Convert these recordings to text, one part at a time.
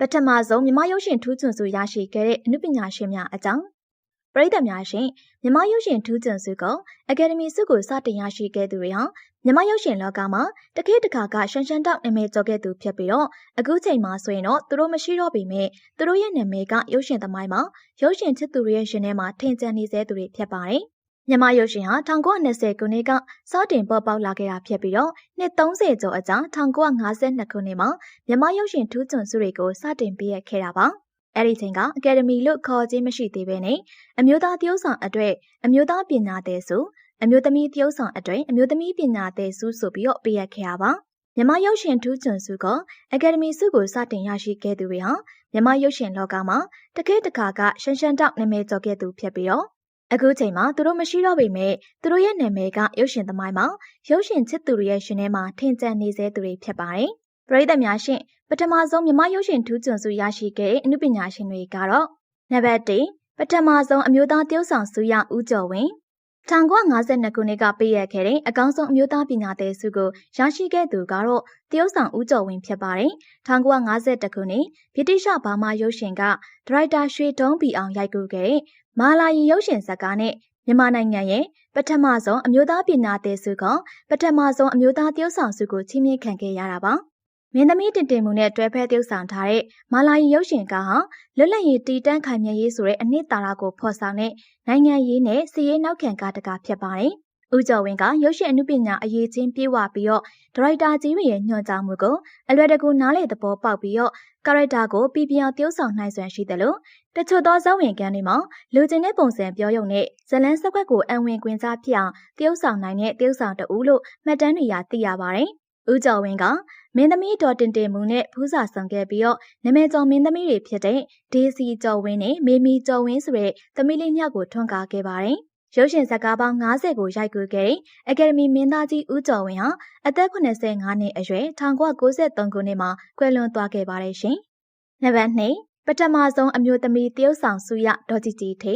ပထမဆုံးမြမရုပ်ရှင်ထူးချွန်စုရရှိခဲ့တဲ့အနုပညာရှင်များအကြောင်းပရိသတ်များရှင်မြမရုပ်ရှင်ထူးချွန်စုကအကယ်ဒမီဆုကိုစတင်ရရှိခဲ့သူတွေဟာမြမရုပ်ရှင်လောကမှာတခေတ်တခါကရှန်ရှန်တောက်နာမည်ကျော်ခဲ့သူဖြစ်ပြီးတော့အခုချိန်မှာဆိုရင်တော့သူတို့မရှိတော့ပေမဲ့သူတို့ရဲ့နာမည်ကရုပ်ရှင်သမိုင်းမှာရုပ်ရှင်ချစ်သူတွေရဲ့ရှင်ထဲမှာထင်ကျန်နေစေသူတွေဖြစ်ပါတယ် မြန်မာရုပ်ရှင်ဟာ1920ခုနှစ်ကစတင်ပေါ်ပေါက်လာခဲ့တာဖြစ်ပြီးတော့နှစ်30ကျော်အကြာ1952ခုနှစ်မှာမြန်မာရုပ်ရှင်ထူးချွန်စုတွေကိုစတင်ပေးရခဲ့တာပါ။အဲ့ဒီချိန်ကအကယ်ဒမီလို့ခေါ်ခြင်းမရှိသေးဘဲနဲ့အမျိုးသားတယောက်ဆောင်အတွေ့အမျိုးသားပညာသင်ဆုအမျိုးသမီးတယောက်ဆောင်အတွေ့အမျိုးသမီးပညာသင်ဆုဆိုပြီးတော့ပေးရခဲ့တာပါ။မြန်မာရုပ်ရှင်ထူးချွန်စုကအကယ်ဒမီဆုကိုစတင်ရရှိခဲ့သူတွေဟာမြန်မာရုပ်ရှင်လောကမှာတကယ့်တခါကရှန်ရှန်တောက်နာမည်ကျော်ခဲ့သူဖြစ်ပြီးတော့ အခုချိန်မှာသူတို့မရှိတော့ပေမဲ့သူတို့ရဲ့နာမည်ကရုပ်ရှင်သမိုင်းမှာရုပ်ရှင်ချစ်သူတွေရဲ့ရှင်ထဲမှာထင်ကျန်နေစေသူတွေဖြစ်ပါတယ်။ပရိသတ်များရှင်ပထမဆုံးမြမရုပ်ရှင်ထူးချွန်စုရရှိခဲ့တဲ့အမှုပညာရှင်တွေကတော့နံပါတ်1ပထမဆုံးအမျိုးသားတယောက်ဆောင်စုရဦးကျော်ဝင်း1952ခုနှစ်ကပေးရခဲ့တဲ့အကောင်းဆုံးအမျိုးသားပညာသင်ဆုကိုရရှိခဲ့သူကတော့တရုတ်ဆောင်ဦးကျော်ဝင်းဖြစ်ပါတယ်။1952ခုနှစ်ဗြိတိရှဘာမာရုပ်ရှင်ကဒရိုက်တာရွှေတုံးပီအောင်ရိုက်ကူးခဲ့တဲ့ မာလာယီရုပ်ရှင်ဇာတ်ကားနဲ့မြန်မာနိုင်ငံရဲ့ပထမဆုံးအမျိုးသားပညာသင်ဆုကပထမဆုံးအမျိုးသားတရုတ်ဆောင်ဆုကိုချီးမြှင့်ခံခဲ့ရတာပါ။မင်းသမီးတင်တင်မှုနဲ့တွဲဖက်ပြုဆောင်ထားတဲ့မာလာယီရုပ်ရှင်ကားဟာလွတ်လပ်ရေးတည်တံ့ခိုင်မြဲရေးဆိုတဲ့အနှစ်သာရကိုဖော်ဆောင်တဲ့နိုင်ငံရေးနဲ့စီးရေးနောက်ခံကားတကားဖြစ်ပါတယ်။ ဦးကျော်ဝင်းကရုပ်ရှင်အမှုပညာအရေးချင်းပြေဝပြီးတော့ဒရိုက်တာကြီးရဲ့ညွှန်ကြားမှုကိုအလွယ်တကူနားလေသဘောပေါက်ပြီးတော့ကာရက်တာကိုပြပြတယောက်ဆောင်နိုင်စွမ်းရှိတယ်လို့တချို့သောဇာဝင်ကန်းတွေမှာလူကျင်တဲ့ပုံစံပြောရုံနဲ့ဇလန်းစကွက်ကိုအံဝင်ကွင်းစားဖြစ်အောင်တယောက်ဆောင်နိုင်တဲ့တယောက်ဆောင်တူလို့မှတ်တမ်းတွေရသိရပါတယ်။ဦးကျော်ဝင်းကမင်းသမီးတော်တင်တင်မှုနဲ့ဖူးစာဆောင်ခဲ့ပြီးတော့နမဲကျော်မင်းသမီးတွေဖြစ်တဲ့ဒေးစီကျော်ဝင်းနဲ့မေမီကျော်ဝင်းဆိုတဲ့သမီးလေးညောက်ကိုထွန်းကားခဲ့ပါတယ်။ ရုပ်ရှင်ဇာတ်ကားပေါင်း90ကိုရိုက်ကူးခဲ့တဲ့အကယ်ဒမီမင်းသားကြီးဦးကျော်ဝင်းဟာအသက်85နှစ်အရွယ်1993ခုနှစ်မှာကွယ်လွန်သွားခဲ့ပါတယ်ရှင်။နံပါတ်2ပထမဆုံးအမျိုးသမီးတရုတ်ဆောင်စုရဒေါ်ကြည်ကြည်ထေ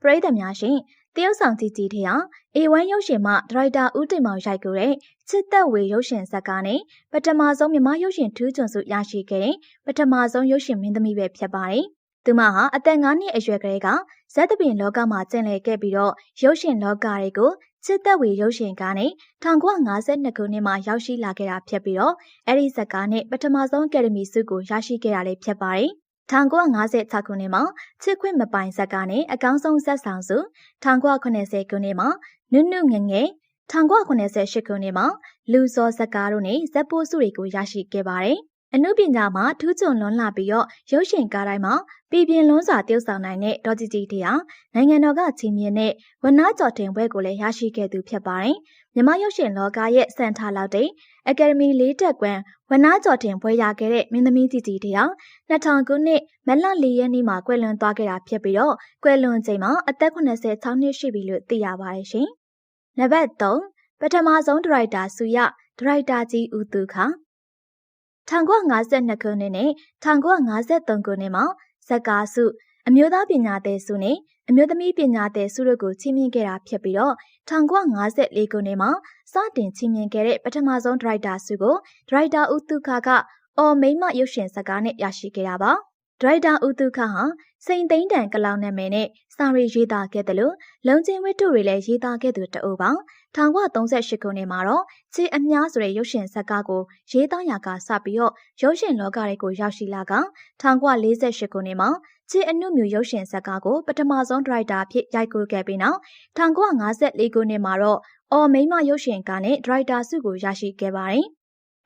ပရိသတ်များရှင်တရုတ်ဆောင်ကြည်ကြည်ထေဟာ A1 ရုပ်ရှင်မှဒရိုက်တာဦးတင်မောင်ရိုက်ကူတဲ့ချစ်သက်ဝေရုပ်ရှင်ဇာတ်ကားနဲ့ပထမဆုံးမြမရုပ်ရှင်ထူးချွန်စုရရှိခဲ့တဲ့ပထမဆုံးရုပ်ရှင်မင်းသမီးပဲဖြစ်ပါတယ်။သူမဟာအသက်9နှစ်အရွယ်ကလေးက ဇက်တပင်လောကမှာကျင်လည်ခဲ့ပြီးတော့ရုပ်ရှင်လောကတွေကိုချစ်သက်ဝေရုပ်ရှင်ကားနဲ့1952ခုနှစ်မှာရောက်ရှိလာခဲ့တာဖြစ်ပြီးတော့အဲ့ဒီဇာတ်ကားနဲ့ပထမဆုံးအကယ်ဒမီဆုကိုရရှိခဲ့တာလည်းဖြစ်ပါတယ်။1956ခုနှစ်မှာချစ်ခွင့်မပိုင်ဇက်ကနေအကောင်းဆုံးဇက်ဆောင်စု1980ခုနှစ်မှာနုနုငငယ်1988ခုနှစ်မှာလူစောဇက်ကားတို့နဲ့ဇက်ပိုးစုတွေကိုရရှိခဲ့ပါတယ်။ အမှုပညာမှာထူးချွန်လွန်းလာပြီးတော့ရုပ်ရှင်ကားတိုင်းမှာပြည်ပြင်းလွန်းစွာ tiêu ဆောင်နိုင်တဲ့ဒေါ်ကြည်ကြည်တရားနိုင်ငံတော်ကချီးမြှင့်တဲ့ဝနာကျော်တင်ဘွဲကိုလည်းရရှိခဲ့သူဖြစ်ပါတယ်။မြမရုပ်ရှင်လောကရဲ့စံထားလောက်တဲ့အကယ်ဒမီလေးတက်ကွန်းဝနာကျော်တင်ဘွဲရခဲ့တဲ့မင်းသမီးကြည်ကြည်တရား2000ခုနှစ်မလ၄ရက်နေ့မှာကွယ်လွန်သွားခဲ့တာဖြစ်ပြီးတော့ကွယ်လွန်ချိန်မှာအသက်86နှစ်ရှိပြီလို့သိရပါတယ်ရှင်။နံပါတ်3ပထမဆုံးဒရိုက်တာစုရဒရိုက်တာကြီးဦးသူခ 1952ခုနှစ်နဲ့1953ခုနှစ်မှာဇက်ကာစုအမျိုးသားပညာသင်ဆုနဲ့အမျိုးသမီးပညာသင်ဆုတို့ကိုချီးမြှင့်ခဲ့တာဖြစ်ပြီးတော့1954ခုနှစ်မှာစတင်ချီးမြှင့်ခဲ့တဲ့ပထမဆုံးဒရိုက်တာဆုကိုဒရိုက်တာဦးသူခကအော်မိမရုပ်ရှင်ဇာတ်ကားနဲ့ရရှိခဲ့တာပါ ဒရိုက်တာဦးသူခဟာစိန်သိန်းတန်ကလောင်နာမည်နဲ့စာရီရေးသားခဲ့တယ်လို့လုံချင်းဝတ္ထုတွေလည်းရေးသားခဲ့သူတအုပ်ပါ1938ခုနှစ်မှာတော့ချေအမြားဆိုတဲ့ရုပ်ရှင်ဇာတ်ကားကိုရေးသားရာကစပြီးတော့ရုပ်ရှင်လောကတွေကိုရောက်ရှိလာက1948ခုနှစ်မှာချေအနုမြူရုပ်ရှင်ဇာတ်ကားကိုပထမဆုံးဒရိုက်တာဖြစ်ရိုက်ကူးခဲ့ပြီးနောက်1954ခုနှစ်မှာတော့အော်မိမရုပ်ရှင်ကားနဲ့ဒရိုက်တာဆုကိုရရှိခဲ့ပါတယ်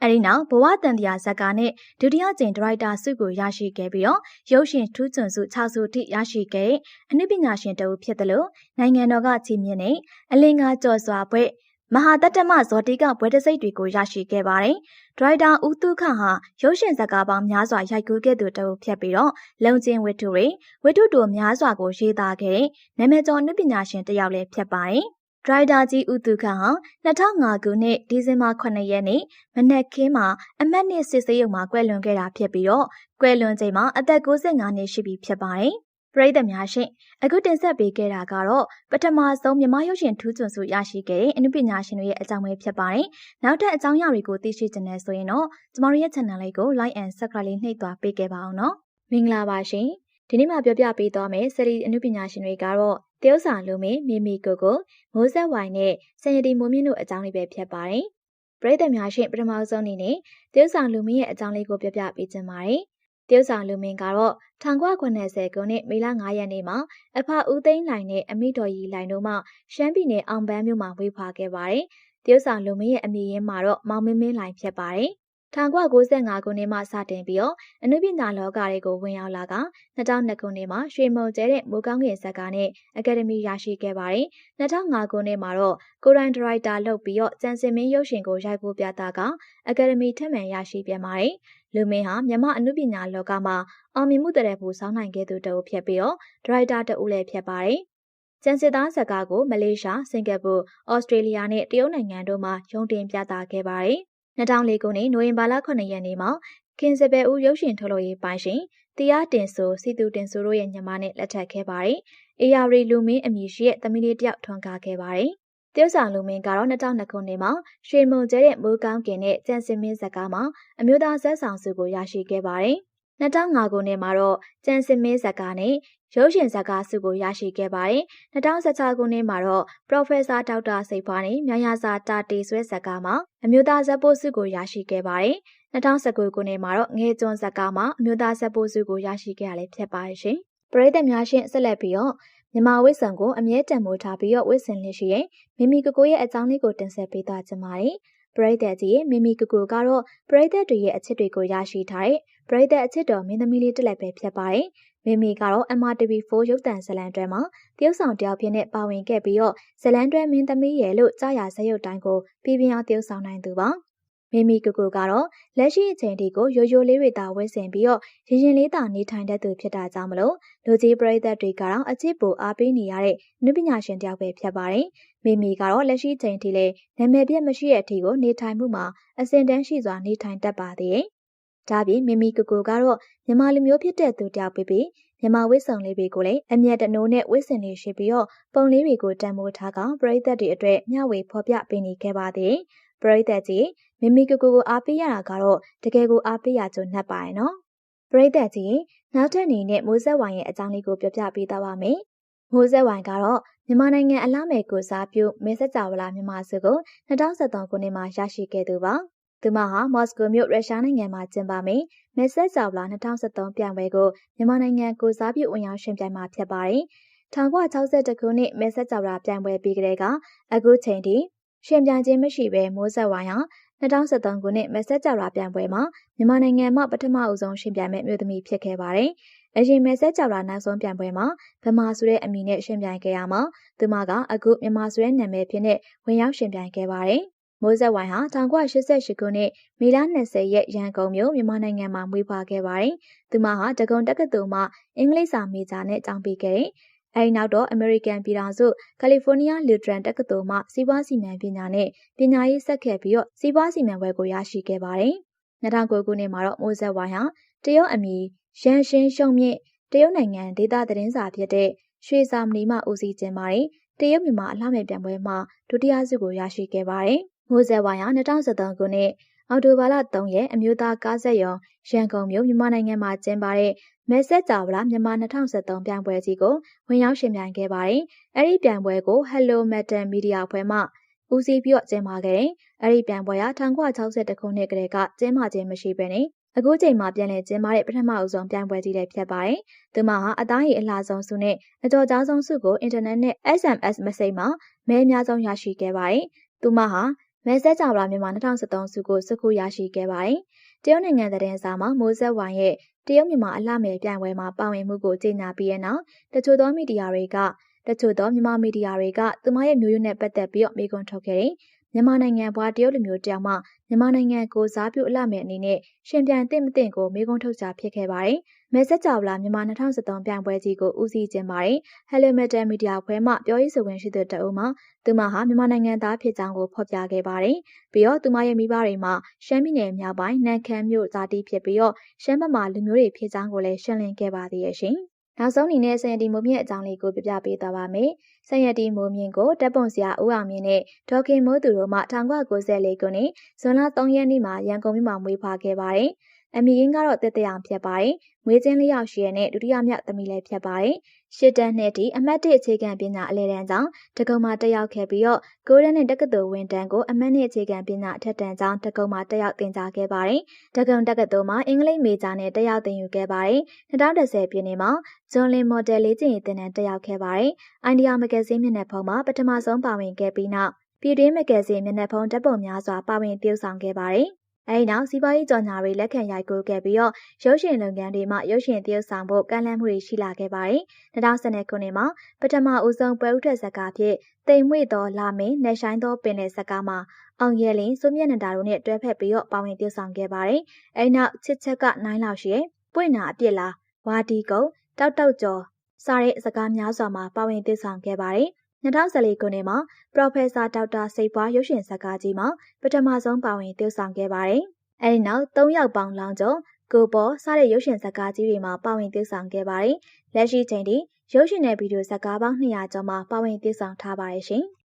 အဲဒီနောက်ဘဝတန်တရားဇာတ်ကားနဲ့ဒုတိယကြိမ်ဒရိုက်တာဆုကိုရရှိခဲ့ပြီးတော့ရုပ်ရှင်ထူးချွန်ဆု6ဆုထိရရှိခဲ့တဲ့အနုပညာရှင်တဦးဖြစ်တယ်လို့နိုင်ငံတော်ကချီးမြှင့်တဲ့အလင်္ကာကျော်စွာဘွဲ့မဟာတတ္တမဇောတိကဘွဲတစိတ်တွေကိုရရှိခဲ့ပါတယ်။ဒရိုက်တာဦးသူခဟာရုပ်ရှင်ဇာတ်ကားပေါင်းများစွာရိုက်ကူးခဲ့သူတဦးဖြစ်ပြီးတော့လုံချင်းဝတ္ထုတွေဝတ္ထုတူများစွာကိုရေးသားခဲ့တဲ့နာမည်ကျော်နုပညာရှင်တစ်ယောက်လည်းဖြစ်ပါတယ်။ ဒရိုက်တာကြီးဦးသူခဟာ2005ခုနှစ်ဒီဇင်ဘာ9ရက်နေ့မနက်ခင်းမှာအမတ်နှစ်စစ်ဆေးရုံမှာကွယ်လွန်ခဲ့တာဖြစ်ပြီးတော့ကွယ်လွန်ချိန်မှာအသက်65နှစ်ရှိပြီဖြစ်ပါတယ်။ပရိသတ်များရှင်အခုတင်ဆက်ပေးခဲ့တာကတော့ပထမဆုံးမြမရုပ်ရှင်ထူးချွန်စုရရှိခဲ့တဲ့အနုပညာရှင်တွေရဲ့အကြောင်းပဲဖြစ်ပါတယ်။နောက်ထပ်အကြောင်းအရာတွေကိုသိရှိချင်တယ်ဆိုရင်တော့ကျမတို့ရဲ့ channel လေးကို like and subscribe လေးနှိပ်သွားပေးခဲ့ပါအောင်နော်။မင်္ဂလာပါရှင်။ဒီနေ့မှပြောပြပေးသွားမယ်စရီအနုပညာရှင်တွေကတော့ တယောစာလူမင်းမီမီကိုကိုမိုးဆက်ဝိုင်နဲ့စင်ရတီမိုးမြင့်တို့အကြောင်းလေးပဲဖြစ်ပါတယ်။ပရိသတ်များရှင်ပထမဆုံးအနေနဲ့တယောစာလူမင်းရဲ့အကြောင်းလေးကိုပြောပြပေးချင်ပါတယ်။တရုတ်ဆောင်လူမင်းကတော့1990ခုနှစ်မေလ9ရက်နေ့မှာအဖဦးသိန်းလိုင်နဲ့အမိတော်ကြီးလိုင်တို့မှရှမ်းပြည်နယ်အောင်ပန်းမြို့မှာဝေးဖွာခဲ့ပါတယ်။တရုတ်ဆောင်လူမင်းရဲ့အမည်ရင်းမှာတော့မောင်မင်းမင်းလိုင်ဖြစ်ပါတယ်။ 1995ခုနှစ်မှစတင်ပြီးတော့အနုပညာလောကတွေကိုဝင်ရောက်လာက2002ခုနှစ်မှာရွှေမုံကျဲတဲ့မိုးကောင်းကင်ဇာတ်ကားနဲ့အကယ်ဒမီရရှိခဲ့ပါတယ်။2005ခုနှစ်မှာတော့ကိုရိုင်းဒရိုက်တာလုပ်ပြီးတော့ကျန်စင်မင်းရုပ်ရှင်ကိုရိုက်ဖို့ပြသကအကယ်ဒမီထက်မှန်ရရှိပြန်ပါတယ်။လူမင်းဟာမြန်မာအနုပညာလောကမှာအောင်မြင်မှုတရက်ဖို့စောင်းနိုင်ခဲ့သူတအုပ်ဖြစ်ပြီးတော့ဒရိုက်တာတအုပ်လည်းဖြစ်ပါတယ်။ကျန်စစ်သားဇကာကိုမလေးရှား၊စင်ကာပူ၊ဩစတြေးလျနဲ့တရုတ်နိုင်ငံတို့မှာရုံတင်ပြသခဲ့ပါတယ်။ 2004ခုနှစ်နိုဝင်ဘာလ9ရက်နေ့မှာခင်စပယ်ဦးရုပ်ရှင်ထုတ်လုပ်ရေးပိုင်းရှင်တရားတင်ဆိုစီတူတင်ဆိုတို့ရဲ့ညီမနဲ့လက်ထပ်ခဲ့ပါတယ်။အေယာရီလူမင်းအမည်ရှိတဲ့သမီးလေးတယောက်ထွန်းကားခဲ့ပါတယ်။တရုတ်ဆောင်လူမင်းကတော့2002ခုနှစ်မှာရွှေမုံကျဲတဲ့မိုးကောင်းကင်နဲ့ကြံစင်မင်းဇကားမှာအမျိုးသားဇက်ဆောင်စုကိုရရှိခဲ့ပါတယ်။ 2005ခုနှစ်မှာတော့ကျန်စင်မင်းဇကာနဲ့ရုပ်ရှင်ဇကာစုကိုရရှိခဲ့ပါတယ်။2016ခုနှစ်မှာတော့ Professor ဒေါက်တာစိတ်ဖွားနဲ့မြညာစာတာတီဆွဲဇကာမှာအမျိုးသားဇက်ပိုးစုကိုရရှိခဲ့ပါတယ်။2019ခုနှစ်မှာတော့ငယ်ကျွန်းဇကာမှာအမျိုးသားဇက်ပိုးစုကိုရရှိခဲ့ရလဲဖြစ်ပါရှင်။ပရိသတ်များရှင်ဆက်လက်ပြီးတော့မြမဝိဆန်ကိုအမြဲတမ်းမိုးထားပြီးတော့ဝိဆန်လေးရှိရဲ့မိမိကကိုရဲ့အကြောင်းလေးကိုတင်ဆက်ပေးသွားကြပါမယ်။ပရိသတ်ကြီးရဲ့မိမိကူကူကတော့ပရိသတ်တွေရဲ့အချစ်တွေကိုရရှိထားတဲ့ ပရိသတ်အချစ်တော်မင်းသမီးလေးတစ်လက်ပဲဖြစ်ပါတယ်။မိမိကတော့ MRTV4 ရုပ်သံဇလံတွဲမှာတရုတ်ဆောင်တယောက်ဖြစ်နဲ့ပါဝင်ခဲ့ပြီးတော့ဇလံတွဲမင်းသမီးရဲ့လို့ကြားရဇရုပ်တိုင်းကိုပြည်ပြင်းအောင်တရုတ်ဆောင်နိုင်သူပါ။မိမိကိုကိုကတော့လက်ရှိအချိန်ဒီကိုရိုးရိုးလေးတွေသာဝဲဆင်ပြီးတော့ရင်ရင်လေးသာနေထိုင်တတ်သူဖြစ်တာကြောင့်မလို့လူကြီးပရိသတ်တွေကတော့အချစ်ပူအားပေးနေရတဲ့နုပညာရှင်တယောက်ပဲဖြစ်ပါတယ်။မိမိကတော့လက်ရှိချိန်ထိလည်းနာမည်ပြတ်မရှိတဲ့အထိကိုနေထိုင်မှုမှာအစဉ်တန်းရှိစွာနေထိုင်တတ်ပါသေးတယ်။ ဒါပြင်မိမိကိုကိုကတော့မြန်မာလူမျိုးဖြစ်တဲ့သူတယောက်ပဲပြီးမြန်မာဝိဆုံလေးတွေကိုလည်းအမျက်တနိုးနဲ့ဝိစင်လေးရှိပြီးတော့ပုံလေးတွေကိုတန်ဖိုးထားကပရိသတ်တွေအတွက်မျှဝေဖော်ပြပေးနေခဲ့ပါသေးတယ်။ပရိသတ်ကြီးမိမိကိုကိုကိုအားပေးရတာကတော့တကယ်ကိုအားပေးရကြနှက်ပါရဲ့နော်ပရိသတ်ကြီးနောက်ထပ်အနေနဲ့မိုးဆက်ဝိုင်ရဲ့အကြောင်းလေးကိုပြောပြပေးသွားပါမယ်မိုးဆက်ဝိုင်ကတော့မြန်မာနိုင်ငံအလားမယ်ကိုစားပြုမဲဆက်ကြဝလာမြန်မာစုကို2013ခုနှစ်မှာရရှိခဲ့သူပါ သူမဟာမော်စကိုမြို့ရုရှားနိုင်ငံမှာကျင်းပမယ့်မဲဆက်ကြဝလာ2013ပြိုင်ပွဲကိုမြန်မာနိုင်ငံကိုစားပြုဝင်ရောက်ရှင်ပြိုင်မှာဖြစ်ပါတယ်1962ခုနှစ်မဲဆက်ကြဝလာပြိုင်ပွဲပြီးကတည်းကအခုချိန်ထိရှင်ပြိုင်ခြင်းမရှိဘဲမိုးဆက်ဝိုင်းဟာ2013ခုနှစ်မက်ဆက်ဂျာရာပြိုင်ပွဲမှာမြန်မာနိုင်ငံမှပထမအဆုံးရှင်ပြိုင်မဲ့မြို့သမီးဖြစ်ခဲ့ပါတယ်။အရင်မက်ဆက်ဂျာရာနောက်ဆုံးပြိုင်ပွဲမှာဗမာဆိုတဲ့အမည်နဲ့ရှင်ပြိုင်ခဲ့ရမှာသူမကအခုမြန်မာဆိုတဲ့နာမည်ဖြစ်နဲ့ဝင်ရောက်ရှင်ပြိုင်ခဲ့ပါတယ်။ မိုးဆက်ဝိုင်းဟာ1988ခုနှစ်မေလ20ရက်ရန်ကုန်မြို့မြန်မာနိုင်ငံမှာမွေးဖွားခဲ့ပါတယ်။သူမဟာတကုံတက္ကသိုလ်မှအင်္ဂလိပ်စာမေဂျာနဲ့ကျောင်းပြီးခဲ့တဲ့အဲဒီနောက်တော့အမေရိကန်ပြည်ထောင်စုကယ်လီဖိုးနီးယားလူထရန်တက္ကသိုလ်မှစီးပွားစီမံပညာနဲ့ပညာရေးဆက်ခဲ့ပြီးတော့စီးပွားစီမံဘွဲကိုရရှိခဲ့ပါတယ်။2009ခုနှစ်မှာတော့မိုးဆက်ဝိုင်းဟာတရုတ်အမည်ရန်ရှင်းရှုံမြင့်တရုတ်နိုင်ငံဒေသသတင်းစာဖြစ်တဲ့ရွှေစာမဏီမှဦးစီးကျင်းပါတယ်။တရုတ်မြန်မာအလှမဲ့ပြန်ပွဲမှာဒုတိယဆုကိုရရှိခဲ့ပါတယ်။ မိုးဆက်ဝိုင်းဟာ2013ခုနှစ်အော်တိုဘာလ3ရက်အမျိုးသားကားဆက်ရုံရန်ကုန်မြို့မြန်မာနိုင်ငံမှာကျင်းပတဲ့မဲဆက်ကြာဝလာမြန်မာ2023ပြိုင်ပွဲကြီးကိုဝင်ရောက်ရှင်ပြိုင်ခဲ့ပါတယ်။အဲ့ဒီပြိုင်ပွဲကို Hello Metal Media ဖွဲ့မှဦးစီးပြီးတော့ကျင်းပခဲ့တယ်။အဲ့ဒီပြိုင်ပွဲက1962ခုနှစ်ကတည်းကကျင်းပခြင်းမရှိဘဲနဲ့အခုချိန်မှာပြန်လည်ကျင်းပတဲ့ပထမအဆုံးပြိုင်ပွဲကြီးလည်းဖြစ်ပါတယ်။သူမဟာအသားရည်အလှဆုံးစုနဲ့အကြော်ကြားဆုံးစုကိုအင်တာနက်နဲ့ SMS message မှာမဲအများဆုံးရရှိခဲ့ပါတယ်။သူမဟာ မဲဆက်ကြောင်လာမြန်မာ2013စုကိုစခုရရှိခဲ့ပါတယ်။တရုတ်နိုင်ငံသတင်းစာမှာမိုးဆက်ဝိုင်ရဲ့တရုတ်မြန်မာအလှမယ်ပြိုင်ပွဲမှာပါဝင်မှုကိုကြေညာပြီးတဲ့နောက်တချို့သောမီဒီယာတွေကတချို့သောမြန်မာမီဒီယာတွေကသူမရဲ့မျိုးရိုးနဲ့ပတ်သက်ပြီးတော့မေးခွန်းထုတ်ခဲ့တယ်။ မြန်မာနိုင်ငံဘွားတရုတ်လူမျိုးတယောက်မှမြန်မာနိုင်ငံကိုစားပြုအလှမယ်အနေနဲ့ရှင်ပြိုင်သင့်မသင့်ကိုမေးခွန်းထုတ်ကြဖြစ်ခဲ့ပါတယ်။မဲဆက်ကြော်လာမြန်မာ2013ပြိုင်ပွဲကြီးကိုဦးစီးကျင်းပါတယ်။ Hello Metal Media ဖွဲမှပြောရေးဆိုခွင့်ရှိသူတအုပ်မှသူမဟာမြန်မာနိုင်ငံသားဖြစ်ကြောင်းကိုဖော်ပြခဲ့ပါတယ်။ပြီးတော့သူမရဲ့မိဘတွေမှာရှမ်းပြည်နယ်မြောက်ပိုင်းနန်ခမ်းမြို့ဇာတိဖြစ်ပြီးတော့ရှမ်းဘက်မှာလူမျိုးတွေဖြစ်ကြောင်းကိုလည်းရှင်းလင်းခဲ့ပါသေးရဲ့ရှင်။ နောက်ဆုံးအနေနဲ့ဆန်ရတီမိုးမြင့်အကြောင်းလေးကိုပြပြပေးသွားပါမယ်။ဆန်ရတီမိုးမြင့်ကိုတပ်ပုံစရာဦးအောင်မြင့်နဲ့ဒေါခင်မိုးသူတို့မှ1994ခုနှစ်ဇွန်လ3ရက်နေ့မှာရန်ကုန်မြို့မှာမွေးဖွားခဲ့ပါတယ်။အမေရင်းကတော့တက်တက်အောင်ဖြစ်ပါတယ်။မွေးချင်းလေးယောက်ရှိရတဲ့ဒုတိယမြောက်သမီးလည်းဖြစ်ပါတယ်။ ရှစ်တန်းနှစ်တီအမတ်တစ်အခြေခံပညာအလဲတန်းကြောင့်တကုံမှာတက်ရောက်ခဲ့ပြီးတော့ကိုရန်နဲ့တက္ကသိုလ်ဝင်တန်းကိုအမတ်နှစ်အခြေခံပညာအထက်တန်းကြောင့်တကုံမှာတက်ရောက်သင်ကြားခဲ့ပါတယ်။တကုံတက္ကသိုလ်မှာအင်္ဂလိပ်မေဂျာနဲ့တက်ရောက်သင်ယူခဲ့ပါတယ်။2010ပြည့်နှစ်မှာဂျွန်လင်မော်ဒယ်လေးကျင်ရေးသင်တန်းတက်ရောက်ခဲ့ပါတယ်။အိုင်ဒီယာမဂဇင်းမျက်နှာဖုံးမှာပထမဆုံးပါဝင်ခဲ့ပြီးနောက်ပြည်တွင်းမဂဇင်းမျက်နှာဖုံးတပ်ပုံများစွာပါဝင် tiêu ဆောင်ခဲ့ပါတယ်။ အဲဒီနောက်စီးပွားရေးကြော်ညာတွေလက်ခံရိုက်ကူးခဲ့ပြီးတော့ရုပ်ရှင်လုပ်ငန်းတွေမှာရုပ်ရှင်သရုပ်ဆောင်ဖို့ကန့်လန့်မှုတွေရှိလာခဲ့ပါတယ်။2010ခုနှစ်မှာပထမဦးဆုံးပွဲဥထွက်ဇာတ်ကားဖြစ်တိမ်မွေ့သောလာမင်းနဲ့ဆိုင်သောပင်လယ်ဇာတ်ကားမှာအောင်ရဲလင်းစိုးမြတ်နန္ဒာတို့နဲ့တွဲဖက်ပြီးတော့ပါဝင်သရုပ်ဆောင်ခဲ့ပါတယ်။အဲဒီနောက်ချစ်ချက်ကနိုင်လောက်ရှိရဲ့ပွင့်နာအပြစ်လားဝါဒီကုံတောက်တောက်ကျော်စားတဲ့စကားများစွာမှာပါဝင်သရုပ်ဆောင်ခဲ့ပါတယ်။ 2014ခုနှစ်မှာ Professor ဒေါက်တာစိတ်ပွားရုပ်ရှင်ဇာတ်ကားကြီးမှာပထမဆုံးပါဝင်သရုပ်ဆောင်ခဲ့ပါတယ်။အဲဒီနောက်၃ယောက်ပေါင်းလောင်းကျော်ကိုပေါ်စတဲ့ရုပ်ရှင်ဇာတ်ကားကြီးတွေမှာပါဝင်သရုပ်ဆောင်ခဲ့ပါတယ်။လက်ရှိချိန်ထိရုပ်ရှင်နဲ့ဗီဒီယိုဇာတ်ကားပေါင်း200ကျော်မှာပါဝင်သရုပ်ဆောင်ထားပါတယ်ရှင်။